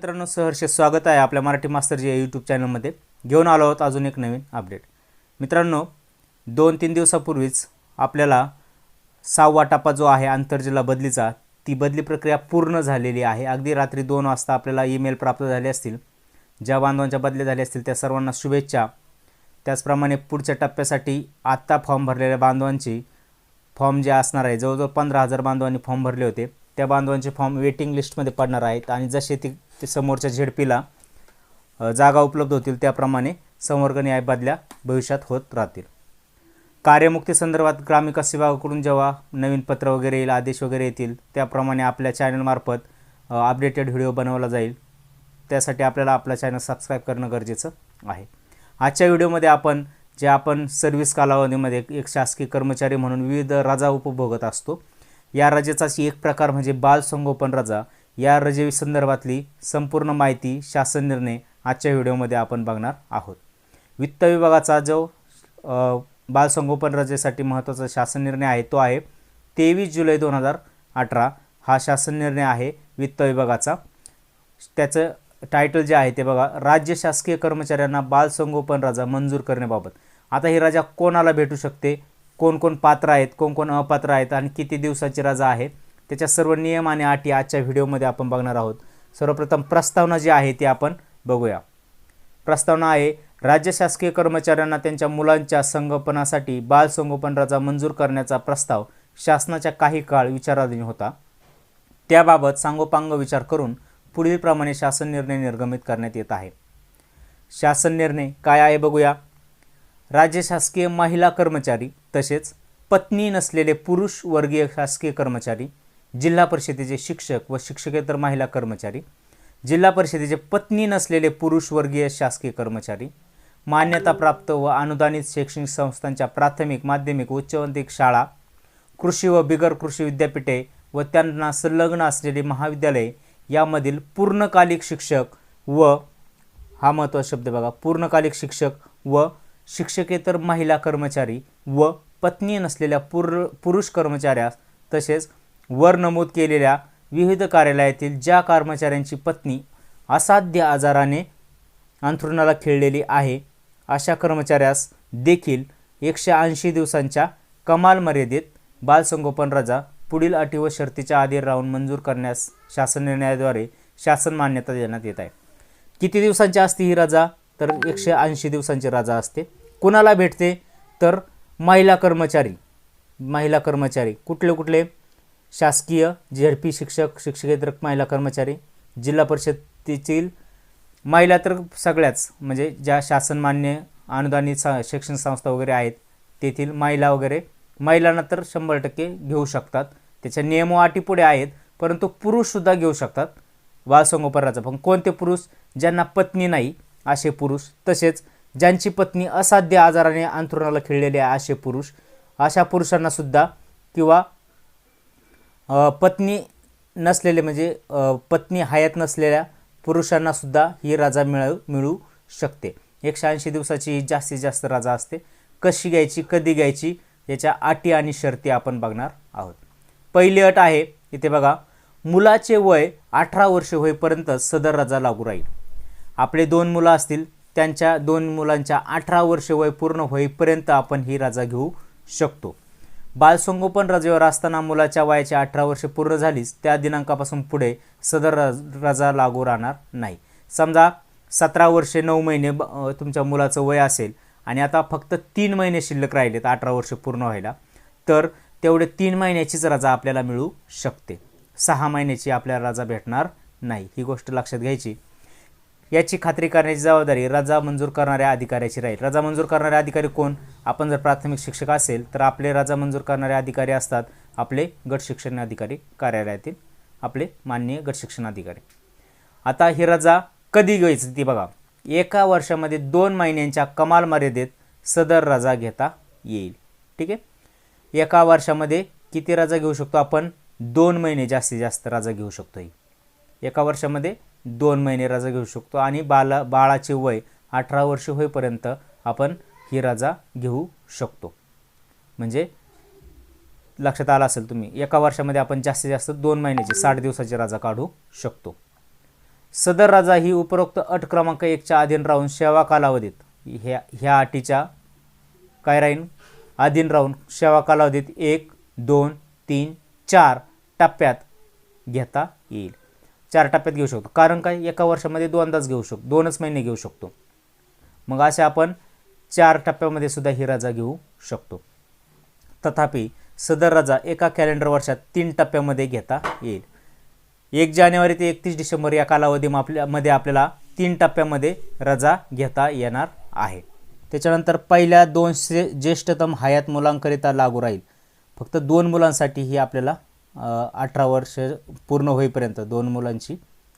मित्रांनो सहर्ष स्वागत आहे आपल्या मराठी मास्तरजी या यूट्यूब चॅनलमध्ये घेऊन आलो आहोत अजून एक नवीन अपडेट मित्रांनो दोन तीन दिवसापूर्वीच आपल्याला सहावा टप्पा जो आहे आंतरजिल्हा बदलीचा ती बदली प्रक्रिया पूर्ण झालेली आहे. अगदी रात्री दोन वाजता आपल्याला ईमेल प्राप्त झाले असतील. ज्या बांधवांच्या बदल्या झाल्या असतील त्या सर्वांना शुभेच्छा. त्याचप्रमाणे पुढच्या टप्प्यासाठी आत्ता फॉर्म भरलेल्या बांधवांची फॉर्म जे असणार आहे जवळजवळ पंधरा हजार बांधवांनी फॉर्म भरले होते. त्या बांधवांचे फॉर्म वेटिंग लिस्टमध्ये पडणार आहेत. आणि जसे ती ते समोरच्या झेडपीला जागा उपलब्ध होतील त्याप्रमाणे संवर्ग आहे बदल्या भविष्यात होत राहतील. कार्यमुक्ती संदर्भात ग्रामविकास विभागाकडून जेव्हा नवीन पत्र वगैरे येईल आदेश वगैरे येतील त्याप्रमाणे आपल्या चॅनलमार्फत अपडेटेड व्हिडिओ बनवला जाईल. त्यासाठी आपल्याला आपला चॅनल सबस्क्राईब करणं गरजेचं आहे. आजच्या व्हिडिओमध्ये आपण जे आपण सर्व्हिस कालावधीमध्ये एक शासकीय कर्मचारी म्हणून विविध रजा उपभोगत असतो. या रजेचाच एक प्रकार म्हणजे बाल संगोपन रजा. या रजे संदर्भातली संपूर्ण माहिती शासन निर्णय आजच्या व्हिडिओमध्ये आपण बघणार आहोत. वित्त विभागाचा जो बालसंगोपन रजेसाठी महत्त्वाचा शासन निर्णय आहे तो आहे तेवीस जुलै दोन हजार अठरा. हा शासन निर्णय आहे वित्त विभागाचा. त्याचं टायटल जे आहे ते बघा राज्य शासकीय कर्मचाऱ्यांना बालसंगोपन रजा मंजूर करण्याबाबत. आता ही रजा कोणाला भेटू शकते? कोण कोण पात्र आहेत? कोण कोण अपात्र आहेत? आणि किती दिवसाची रजा आहे? त्याच्या सर्व नियम आणि अटी आजच्या व्हिडिओमध्ये आपण बघणार आहोत. सर्वप्रथम प्रस्तावना जी आहे ती आपण बघूया. प्रस्तावना आहे राज्य शासकीय कर्मचाऱ्यांना त्यांच्या मुलांच्या संगोपनासाठी बाल संगोपन रजा मंजूर करण्याचा प्रस्ताव शासनाच्या काही काळ विचाराधीन होता. त्याबाबत सांगोपांग विचार करून पुढीलप्रमाणे शासन निर्णय निर्गमित करण्यात येत आहे. शासन निर्णय काय आहे बघूया. राज्य शासकीय महिला कर्मचारी तसेच पत्नी नसलेले पुरुष वर्गीय शासकीय कर्मचारी जिल्हा परिषदेचे शिक्षक व शिक्षकेतर महिला कर्मचारी जिल्हा परिषदेचे पत्नी नसलेले पुरुषवर्गीय शासकीय कर्मचारी मान्यताप्राप्त व अनुदानित शैक्षणिक संस्थांच्या प्राथमिक माध्यमिक उच्चवंतिक शाळा कृषी व बिगर कृषी विद्यापीठे व त्यांना संलग्न असलेली महाविद्यालये यामधील पूर्णकालिक शिक्षक व हा महत्त्वाचा शब्द बघा पूर्णकालिक शिक्षक व शिक्षकेतर महिला कर्मचारी व पत्नी नसलेल्या पुर पुरुष कर्मचाऱ्यास तसेच वर नमूद केलेल्या विविध कार्यालयातील ज्या कर्मचाऱ्यांची पत्नी असाध्य आजाराने अंथरुणाला खिळलेली आहे अशा कर्मचाऱ्यास देखील एकशे ऐंशी दिवसांच्या कमाल मर्यादेत बालसंगोपन रजा पुढील अटी व शर्तीच्या आधी राहून मंजूर करण्यास शासन निर्णयाद्वारे शासन मान्यता देण्यात येत आहे. किती दिवसांची असते ही रजा? तर एकशे ऐंशी दिवसांची रजा असते. कुणाला भेटते? तर महिला कर्मचारी. महिला कर्मचारी. कुठले कुठले? शासकीय झेडपी शिक्षक शिक्षकेतर महिला कर्मचारी जिल्हा परिषदेतील महिला तर सगळ्याच म्हणजे ज्या शासनमान्य अनुदानित सा शैक्षणिक संस्था वगैरे आहेत तेथील महिला वगैरे महिलांना तर शंभर टक्के घेऊ शकतात. त्याच्या नियम अटी पुढे आहेत परंतु पुरुषसुद्धा घेऊ शकतात. बालसंगोपनाचा पण कोणते पुरुष ज्यांना पत्नी नाही असे पुरुष तसेच ज्यांची पत्नी असाध्य आजाराने अंथरुणाला खेळलेले आहे असे पुरुष अशा पुरुषांनासुद्धा किंवा पत्नी नसलेले म्हणजे पत्नी हयात नसलेल्या पुरुषांनासुद्धा ही रजा मिळू मिळू शकते. एकशे ऐंशी दिवसाची ही जास्तीत जास्त रजा असते. कशी घ्यायची कधी घ्यायची याच्या अटी आणि शर्ती आपण बघणार आहोत. पहिली अट आहे इथे बघा मुलाचे वय अठरा वर्ष होईपर्यंत सदर रजा लागू राहील. आपले दोन मुलं असतील त्यांच्या दोन मुलांच्या अठरा वर्ष वय पूर्ण होईपर्यंत आपण ही रजा घेऊ शकतो. बालसंगोपन रजेवर असताना मुलाच्या वयाची अठरा वर्षे पूर्ण झालीच त्या दिनांकापासून पुढे सदर रजा लागू राहणार नाही. समजा सतरा वर्षे नऊ महिने ब- तुमच्या मुलाचं वय असेल आणि आता फक्त तीन महिने शिल्लक राहिलेत अठरा वर्षे पूर्ण व्हायला तर तेवढे तीन महिन्याचीच रजा आपल्याला मिळू शकते. सहा महिन्याची आपल्याला रजा भेटणार नाही. ही गोष्ट लक्षात घ्यायची. याची खात्री करण्याची जबाबदारी रजा मंजूर करणाऱ्या अधिकाऱ्याची राहील. रजा मंजूर करणारे अधिकारी कोण? आपण जर प्राथमिक शिक्षक असेल तर आपले रजा मंजूर करणारे अधिकारी असतात. आपले गट शिक्षण अधिकारी कार्यालयातील आपले माननीय गट शिक्षण अधिकारी. आता ही रजा कधी घ्यायची ती बघा. एका वर्षामध्ये दोन महिन्यांच्या कमाल मर्यादेत सदर रजा घेता येईल. ठीक आहे? एका वर्षामध्ये किती रजा घेऊ शकतो आपण? दोन महिने जास्तीत जास्त रजा घेऊ शकतो ही एका वर्षामध्ये दोन महिने रजा घेऊ शकतो आणि बाला बाळाचे वय अठरा वर्ष होईपर्यंत आपण ही रजा घेऊ शकतो. म्हणजे लक्षात आलं असेल तुम्ही एका वर्षामध्ये आपण जास्तीत जास्त दोन महिन्याची साठ दिवसाची रजा काढू शकतो. सदर राजा ही उपरोक्त अट क्रमांक एकच्या अधीन राहून सेवा कालावधीत ह्या ह्या अटीच्या काय राहीन? अधीन राहून सेवा कालावधीत एक दोन तीन चार टप्प्यात घेता येईल. चार टप्प्यात घेऊ शकतो. कारण काय? एका वर्षामध्ये दोनदाच घेऊ शकतो. दोनच महिने घेऊ शकतो. मग असे आपण चार टप्प्यामध्ये सुद्धा ही रजा घेऊ शकतो. तथापि सदर रजा एका कॅलेंडर वर्षात तीन टप्प्यामध्ये घेता येईल. एक जानेवारी ते एकतीस डिसेंबर या कालावधीमध्ये आपल्यामध्ये आपल्याला तीन टप्प्यामध्ये रजा घेता येणार आहे. त्याच्यानंतर पहिल्या दोन श्रे ज्येष्ठतम हयात मुलांकरिता लागू राहील. फक्त दोन मुलांसाठी ही आपल्याला अठरा वर्ष पूर्ण होईपर्यंत दोन मुलांची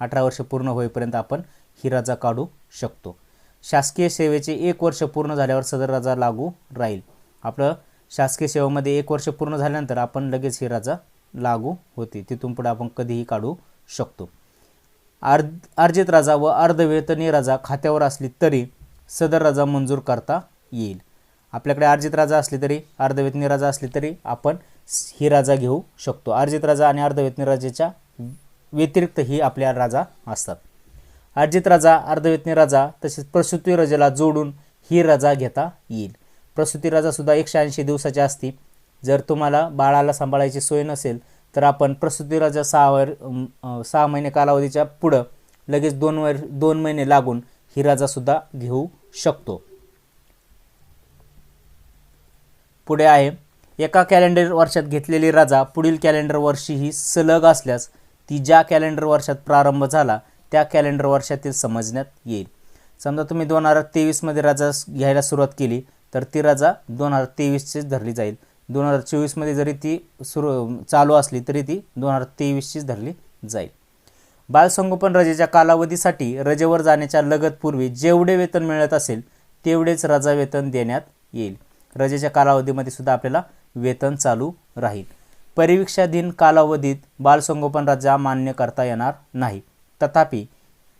अठरा वर्ष पूर्ण होईपर्यंत आपण ही रजा काढू शकतो. शासकीय सेवेचे एक वर्ष पूर्ण झाल्यावर सदर रजा लागू राहील. आपलं शासकीय सेवेमध्ये एक वर्ष पूर्ण झाल्यानंतर आपण लगेच ही रजा लागू होते. तिथून पुढे आपण कधीही काढू शकतो. अर्ध अर्जित रजा व अर्धवेतनीय रजा खात्यावर असली तरी सदर रजा मंजूर करता येईल. आपल्याकडे अर्जित राजा असली तरी अर्धवेतनीय राजा असली तरी आपण ही राजा घेऊ शकतो. अर्जित राजा आणि अर्धवेतनी राजेच्या व्यतिरिक्त ही आपल्या राजा असतात. अर्जित राजा अर्धवेतनी राजा तसेच प्रसूती रजेला जोडून ही रजा घेता येईल. प्रसूती राजासुद्धा एकशे ऐंशी दिवसाची असती. जर तुम्हाला बाळाला सांभाळायची सोय नसेल तर आपण प्रसूती रजा सहा वर सहा महिने कालावधीच्या पुढं लगेच दोन वर दोन महिने लागून ही रजासुद्धा घेऊ शकतो. पुढे आहे. एका कॅलेंडर वर्षात घेतलेली रजा पुढील कॅलेंडर वर्षी ही सलग असल्यास ती ज्या कॅलेंडर वर्षात प्रारंभ झाला त्या कॅलेंडर वर्षातील समजण्यात येईल. समजा तुम्ही दोन हजार तेवीसमध्ये रजा घ्यायला सुरुवात केली तर ती रजा दोन हजार तेवीसचीच धरली जाईल. दोन हजार चोवीसमध्ये जरी ती सुरू चालू असली तरी ती दोन हजार तेवीसचीच धरली जाईल. बालसंगोपन रजेच्या कालावधीसाठी रजेवर जाण्याच्या लगतपूर्वी जेवढे वेतन मिळत असेल तेवढेच रजा वेतन देण्यात येईल. रजेच्या कालावधीमध्ये सुद्धा आपल्याला वेतन चालू राहील. परिवीक्षाधीन कालावधीत बालसंगोपन रजा मान्य करता येणार नाही. तथापि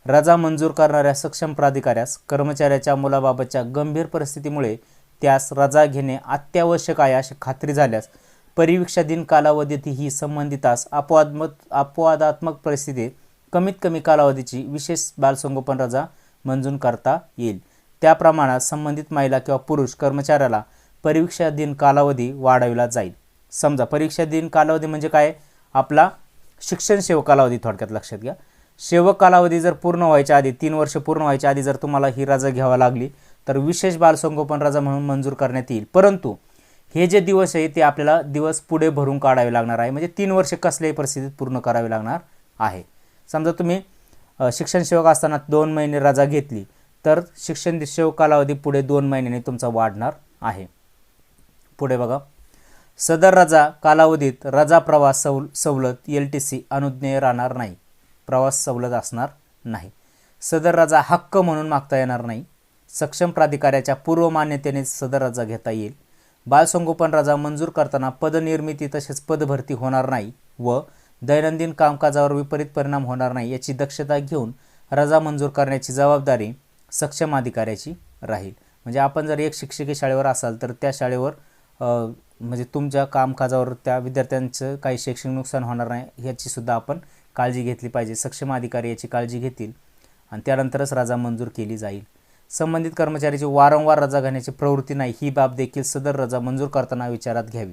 रजा मंजूर करणाऱ्या सक्षम प्राधिकाऱ्यास कर्मचाऱ्याच्या मुलाबाबतच्या गंभीर परिस्थितीमुळे त्यास रजा घेणे अत्यावश्यक आहे अशी खात्री झाल्यास परिवीक्षाधीन कालावधीतही संबंधितास अपवादमत अपवादात्मक परिस्थितीत कमीत कमी कालावधीची विशेष बालसंगोपन रजा मंजूर करता येईल. त्या प्रमाणात संबंधित महिला किंवा पुरुष कर्मचाऱ्याला परीक्षा दिन कालावधी वाढविला जाईल. समजा परीक्षा दिन कालावधी म्हणजे काय? आपला शिक्षण सेवक कालावधी थोडक्यात लक्षात घ्या. सेवक कालावधी जर पूर्ण व्हायच्या आधी तीन वर्ष पूर्ण व्हायच्या आधी जर तुम्हाला ही रजा घ्यावा लागली तर विशेष बालसंगोपन रजा म्हणून मंजूर करण्यात येईल. परंतु हे जे दिवस आहे ते आपल्याला दिवस पुढे भरून काढावे लागणार आहे. म्हणजे तीन वर्ष कसल्याही परिस्थितीत पूर्ण करावे लागणार आहे. समजा तुम्ही शिक्षण सेवक असताना दोन महिने रजा घेतली तर शिक्षण सेवक कालावधी पुढे दोन महिन्यांनी तुमचा वाढणार आहे. पुढे बघा. सदर रजा कालावधीत रजा प्रवास सवल सवलत एल टी सी अनुज्ञेय राहणार नाही. प्रवास सवलत असणार नाही. सदर रजा हक्क म्हणून मागता येणार नाही. सक्षम प्राधिकाऱ्याच्या पूर्व मान्यतेने सदर रजा घेता येईल. बालसंगोपन रजा मंजूर करताना पदनिर्मिती तसेच पदभरती होणार नाही व दैनंदिन कामकाजावर विपरीत परिणाम होणार नाही याची दक्षता घेऊन रजा मंजूर करण्याची जबाबदारी सक्षम अधिकाऱ्याची राहील. म्हणजे आपण जर एक शिक्षकी शाळेवर असाल तर त्या शाळेवर म्हणजे तुमच्या कामकाजावर त्या विद्यार्थ्यांचं काही शैक्षणिक नुकसान होणार नाही ह्याचीसुद्धा आपण काळजी घेतली पाहिजे. सक्षम अधिकारी याची काळजी घेतील आणि त्यानंतरच रजा मंजूर केली जाईल. संबंधित कर्मचाऱ्याची वारंवार रजा घेण्याची प्रवृत्ती नाही ही बाब देखील सदर रजा मंजूर करताना विचारात घ्यावी.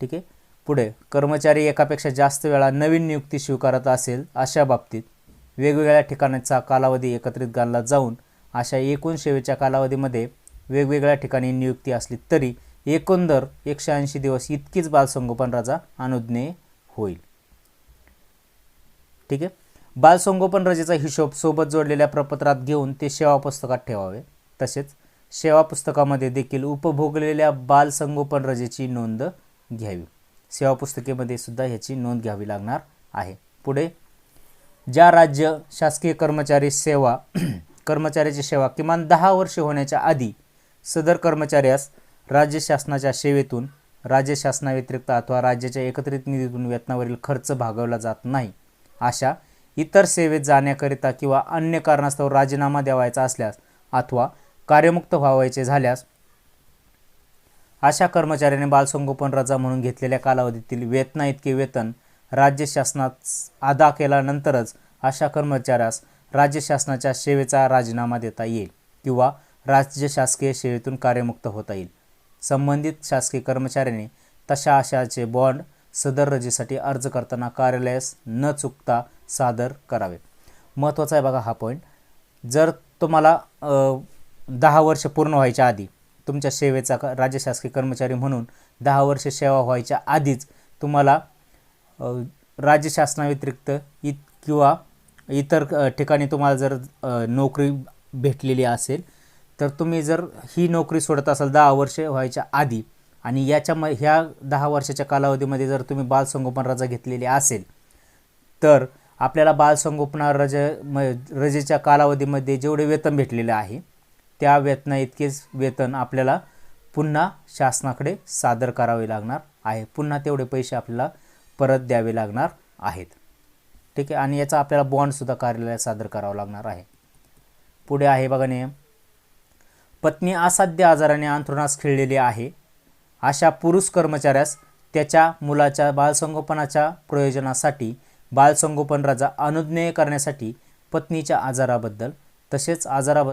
ठीक आहे? पुढे कर्मचारी एकापेक्षा जास्त वेळा नवीन नियुक्ती स्वीकारत असेल अशा बाबतीत वेगवेगळ्या ठिकाणाचा कालावधी एकत्रित घालला जाऊन अशा एकूण सेवेच्या कालावधीमध्ये वेगवेगळ्या ठिकाणी नियुक्ती असली तरी एकंदर एकशे ऐंशी दिवस इतकीच बालसंगोपन रजा अनुज्ञेय होईल. ठीक आहे? बालसंगोपन रजेचा हिशोब सोबत जोडलेल्या प्रपत्रात घेऊन ते सेवा पुस्तकात ठेवावे. तसेच सेवा पुस्तकामध्ये देखील उपभोगलेल्या बालसंगोपन रजेची नोंद घ्यावी. सेवा पुस्तकेमध्ये सुद्धा ह्याची नोंद घ्यावी लागणार आहे. पुढे ज्या राज्य शासकीय कर्मचारी सेवा कर्मचाऱ्याची सेवा किमान दहा वर्षे होण्याच्या आधी सदर कर्मचाऱ्यास राज्य शासनाच्या सेवेतून राज्य शासनाव्यतिरिक्त अथवा राज्याच्या एकत्रित निधीतून वेतनावरील खर्च भागवला जात नाही. अशा इतर सेवेत जाण्याकरिता किंवा अन्य कारणास्तव राजीनामा द्यावायचा असल्यास अथवा कार्यमुक्त व्हावायचे झाल्यास अशा कर्मचाऱ्याने बालसंगोपन रजा म्हणून घेतलेल्या कालावधीतील वेतना इतके वेतन राज्य शासनात अदा केल्यानंतरच अशा कर्मचाऱ्यास राज्य शासनाच्या सेवेचा राजीनामा देता येईल किंवा राज्य शासकीय सेवेतून कार्यमुक्त होता येईल. संबंधित शासकीय कर्मचाऱ्याने तशा अशाचे बॉन्ड सदर रजेसाठी अर्ज करताना कार्यालयास न चुकता सादर करावे. महत्त्वाचा आहे बघा हा पॉईंट जर तुम्हाला दहा वर्ष पूर्ण व्हायच्या आधी तुमच्या सेवेचा क- राज्य शासकीय कर्मचारी म्हणून दहा वर्ष सेवा व्हायच्या आधीच तुम्हाला राज्य शासनाव्यतिरिक्त इत किंवा इतर ठिकाणी तुम्हाला जर नोकरी भेटलेली असेल तर तुम्ही जर ही नोकरी सोडत असाल दहा वर्षे व्हायच्या आधी आणि याच्या म ह्या दहा वर्षाच्या कालावधीमध्ये जर तुम्ही बालसंगोपन रजा घेतलेली असेल तर आपल्याला बालसंगोपना रजे म रजेच्या कालावधीमध्ये जेवढे वेतन भेटलेले आहे त्या वेतना इतकेच वेतन आपल्याला पुन्हा शासनाकडे सादर करावे लागणार आहे. पुन्हा तेवढे पैसे आपल्याला परत द्यावे लागणार आहेत. ठीक आहे? आणि याचा आपल्याला बॉन्डसुद्धा कार्यालयात सादर करावा लागणार आहे. पुढे आहे बघा नियम. पत्नी असाध्य आजाराने अंथरुणास खिळलेली आहे. अशा पुरुष कर्मचाऱ्यास त्याच्या मुलाच्या बालसंगोपनाच्या प्रयोजनासाठी बालसंगोपन रजा अनुज्ञेय करण्यासाठी पत्नीच्या आजाराबद्दल तसेच आजाराब